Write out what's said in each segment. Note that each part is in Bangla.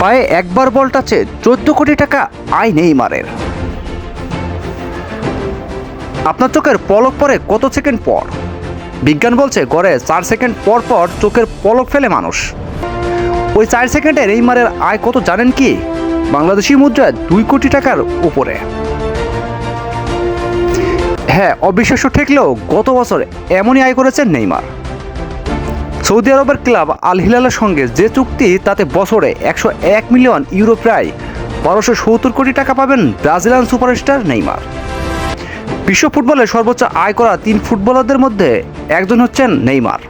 পায়ে একবার বল টাচে চোদ্দ কোটি টাকা আয় নেইমারের। আপনার চোখের পলক পরে কত সেকেন্ড পর? বিজ্ঞান বলছে গড়ে চার সেকেন্ড পর পর চোখের পলক ফেলে মানুষ। ওই চার সেকেন্ডে নেইমারের আয় কত জানেন কি? বাংলাদেশি মুদ্রায় দুই কোটি টাকার উপরে। হ্যাঁ অবিশ্বাস্য ঠেকলেও গত বছর এমনই আয় করেছেন নেইমার। সৌদি আরবের ক্লাব আল হিলালের সঙ্গে যে চুক্তি, তাতে বছরে একশো এক মিলিয়ন ইউরো প্রায় বারোশো সত্তর কোটি টাকা পাবেন ব্রাজিলিয়ান সুপারস্টার নেইমার। বিশ্ব ফুটবলে সর্বোচ্চ আয় করা তিন ফুটবলারদের মধ্যে একজন হচ্ছেন নেইমার।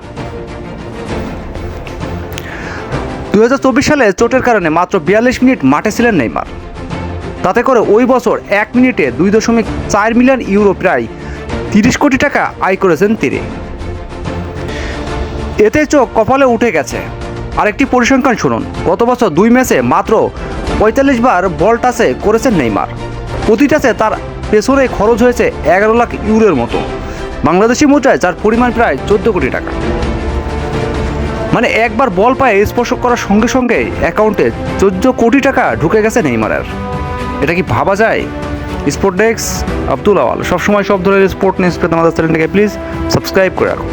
দুই হাজার চব্বিশ সালে চোটের কারণে মাত্র বিয়াল্লিশ মিনিট মাঠে ছিলেন নেইমার। তাতে করে ওই বছর এক মিনিটে দুই দশমিক চার মিলিয়ন ইউরো প্রায় তিরিশ কোটি টাকা আয় করেছেন তিনি। এতে চোখ কপালে উঠে গেছে। আরেকটি পরিসংখ্যান শুনুন। গত বছর দুই ম্যাচে মাত্র পঁয়তাল্লিশ বার বল টাচে করেছেন নেইমার। প্রতি টাচে তার পেছনে খরচ হয়েছে এগারো লাখ ইউরোর মতো। বাংলাদেশি মুদ্রায় যার পরিমাণ প্রায় চোদ্দ কোটি টাকা। মানে একবার বল পায়ে স্পর্শ করার সঙ্গে সঙ্গে অ্যাকাউন্টে চোদ্দ কোটি টাকা ঢুকে গেছে নেইমারের। এটা কি ভাবা যায়? Sport desk Abdul Awal. সবসময় সব ধরনের স্পোর্ট নিউজ পেতে আমাদের চ্যানেলটাকে প্লিজ সাবস্ক্রাইব করে রাখুন।